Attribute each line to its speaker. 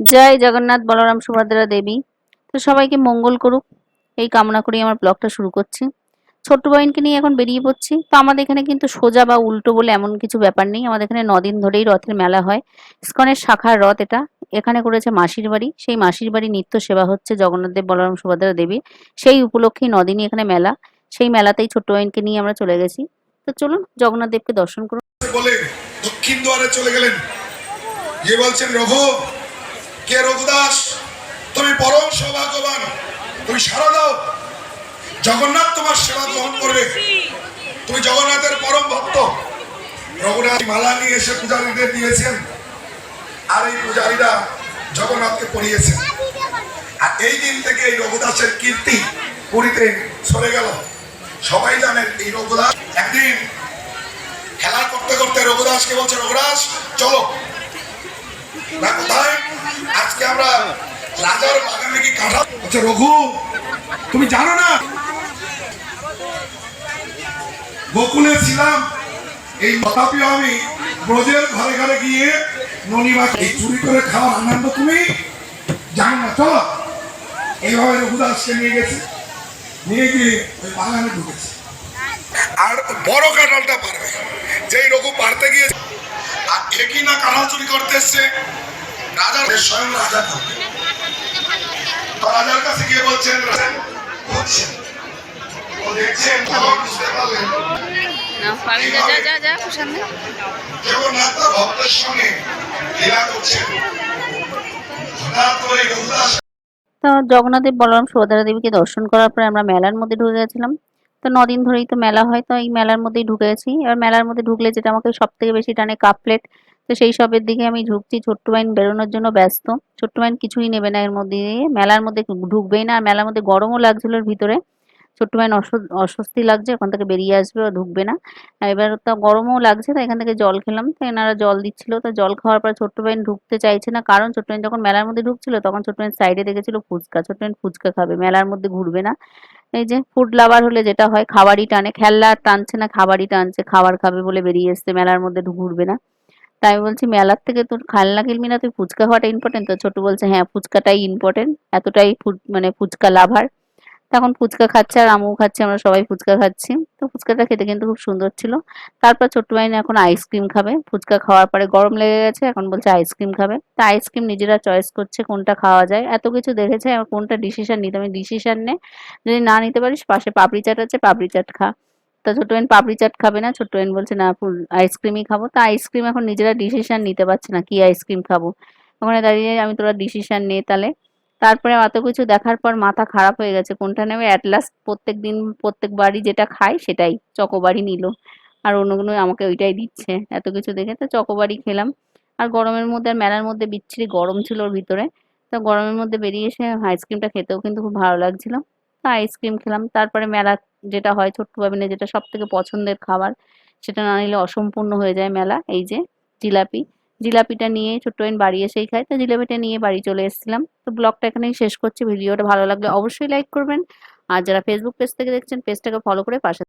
Speaker 1: জয় জগন্নাথ বলরাম সুভদ্রা দেবী। তো সবাইকে মঙ্গল করুক। এই কামনা করি আমার ব্লগটা শুরু করছি। ছোট্ট বয়নকে নিয়ে এখন বেরিয়ে পড়ছি। তো আমাদের এখানে কিন্তু সোজা বা উল্টো বলে এমন কিছু ব্যাপার নেই। আমাদের এখানে নদিন ধরেই রথের মেলা হয়। ইস্কনের শাখার রথ এটা। এখানে করেছে মাসির বাড়ি। সেই মাসির বাড়ি নিত্য সেবা হচ্ছে জগন্নাথ দেব, বলরাম সুভদ্রা দেবী। সেই উপলক্ষেই নদিনই এখানে মেলা। সেই মেলাতেই ছোট্ট বয়নকে নিয়ে আমরা চলে গেছি। তো চলুন জগন্নাথ দেবকে দর্শন করুন।
Speaker 2: বলে দক্ষিণ দুয়ারে চলে গেলেন। গিয়ে বলছেন, রঘু কে রঘুদাস? তুমি পরম সৌভাগ্যবান। তুমি সারা দাও। জগন্নাথ তোমার সেবা গ্রহণ করবে। তুমি জগন্নাথের পরম ভক্ত। রঘুনাথ মালা নিয়ে এসে পূজারীদের দিয়েছেন। আর এই পূজারীরা জগন্নাথকে পড়িয়েছেন। আর এই দিন থেকে এই রঘুদাসের কীর্তি পুরীতে সরে গেল। সবাই জানেন এই রঘুদাস একদিন খেলা করতে করতে রঘুদাসকে বলছে, রঘুদাস, চলো। বলছে রঘু, তুমি জানো না? গোকুলে ছিলাম, এই তথাপি আমি ব্রজের ঘরে ঘরে গিয়ে ননিমা এই চুরি করে খাওয়ার আনন্দ তুমি জানো না? চলো, এইভাবে রঘুদাসকে নিয়ে গেছে, নিয়ে গিয়ে ওই বাগানে ঢুকেছে। আর বড় কাঁঠালটা পারবে, যেই রঘু পারতে গিয়ে আর একই না চুরি করতে এসছে। রাজা স্বয়ং রাজা করবে তো রাজার কাছে গিয়ে বলছেন বলছেন। ও দেখছেন বুঝতে পারলেন। জগন্নাথ তার ভক্তের সঙ্গে লীলা করছেন। হঠাৎ করে রঘুদাস
Speaker 1: তো জগন্নাথদেব বলরাম সুভদ্রা দেবীকে দর্শন করার পরে আমরা মেলার মধ্যে ঢুকে গেছিলাম। তো নদিন ধরেই তো মেলা হয়, তো এই মেলার মধ্যেই ঢুকে গেছি। এবার মেলার মধ্যে ঢুকলে যেটা আমাকে সব থেকে বেশি টানে কাপ প্লেট তো সেই সবের দিকে আমি ঢুকছি। ছোট্ট বাইন বেরোনোর জন্য ব্যস্ত, ছোট্ট বাইন কিছুই নেবে না এর মধ্যে। মেলার মধ্যে ঢুকবেই না, আর মেলার মধ্যে গরমও লাগছিল ভিতরে। ছোট্ট অস্ব- অস্বস্তি লাগছে, ওখান থেকে বেরিয়ে আসবে, ও ঢুকবে না। এবার তো গরমও লাগছে, তাই এখান থেকে জল খেলাম। তো এনারা জল দিচ্ছিল, তো জল খাওয়ার পর ছোট্ট বাইন ঢুকতে চাইছে না, কারণ ছোট্ট বাইন যখন মেলার মধ্যে ঢুকছিল, তখন ছোট্ট বাইন সাইডে দেখেছিল ফুচকা, ছোট্ট বাইন ফুচকা খাবে, মেলার মধ্যে ঘুরবে না। এই যে ফুড লাভার হলে যেটা হয়, খাবারই টানে আর টানছে না, খাবারই টানছে, খাবার খাবে বলে বেরিয়ে এসছে, মেলার মধ্যে ঘুরবে না। তাই বলছি, মেলার থেকে তোর খেলনা কিনবি না, তুই ফুচকা খাওয়াটা ইম্পর্টেন্ট তো ছোট বলছে হ্যাঁ ফুচকাটাই ইম্পর্টেন্ট এতটাই ফুড মানে ফুচকা লাভার তখন ফুচকা খাচ্ছে আর আমু খাচ্ছে, আমরা সবাই ফুচকা খাচ্ছি। তো ফুচকাটা খেতে কিন্তু খুব সুন্দর ছিল। তারপর ছোট্ট বাইন এখন আইসক্রিম খাবে। ফুচকা খাওয়ার পরে গরম লেগে গেছে, এখন বলছে আইসক্রিম খাবে। তা আইসক্রিম নিজেরা চয়েস করছে কোনটা খাওয়া যায়। এত কিছু দেখেছে আর কোনটা ডিসিশন নিতে আমি ডিসিশন নে। যদি না নিতে পারিস, পাশে পাপড়ি চাট আছে, পাপড়ি চাট খা। তা ছোট্ট বাইন পাপড়ি চাট খাবে না, ছোট্ট বাইন বলছে, না, ফুল আইসক্রিমই খাব। তা আইসক্রিম এখন নিজেরা ডিসিশন নিতে পারছে না, কি আইসক্রিম খাব। ওখানে দাঁড়িয়ে আমি তোরা ডিসিশন নে তাহলে। তারপরে এত কিছু দেখার পর মাথা খারাপ হয়ে গেছে। কোনটা নেবে? অ্যাট লাস্ট প্রত্যেক দিন প্রত্যেকবারই যেটা খাই সেটাই। চকোবারই নিল। আর অন্যগুলো আমাকে ওইটাই দিচ্ছে। এত কিছু দেখে তো চকোবারই খেলাম। আর গরমের মধ্যে আর মেলার মধ্যে বিচ্ছিরি গরম ছিল ওর ভিতরে। তো গরমের মধ্যে বেরিয়ে এসে আইসক্রিমটা খেতেও কিন্তু খুব ভালো লাগছিল। তো আইসক্রিম খেলাম। তারপরে মেলা যেটা হয়, ছোট্ট বাবিনের যেটা সব থেকে পছন্দের খাবার, সেটা না নিলে অসম্পূর্ণ হয়ে যায় মেলা। এই যে জিলাপি। জিলাপিটা নিয়ে ছোট্ট বোন বাড়ি এসেই খায়। তো জিলাপিটা নিয়ে বাড়ি চলে এসেছিলাম। তো ব্লগটা এখানেই শেষ করছি। ভিডিওটা ভালো লাগলে অবশ্যই লাইক করবেন। আর যারা ফেসবুক পেজ থেকে দেখছেন পেজটাকে ফলো করে পাশে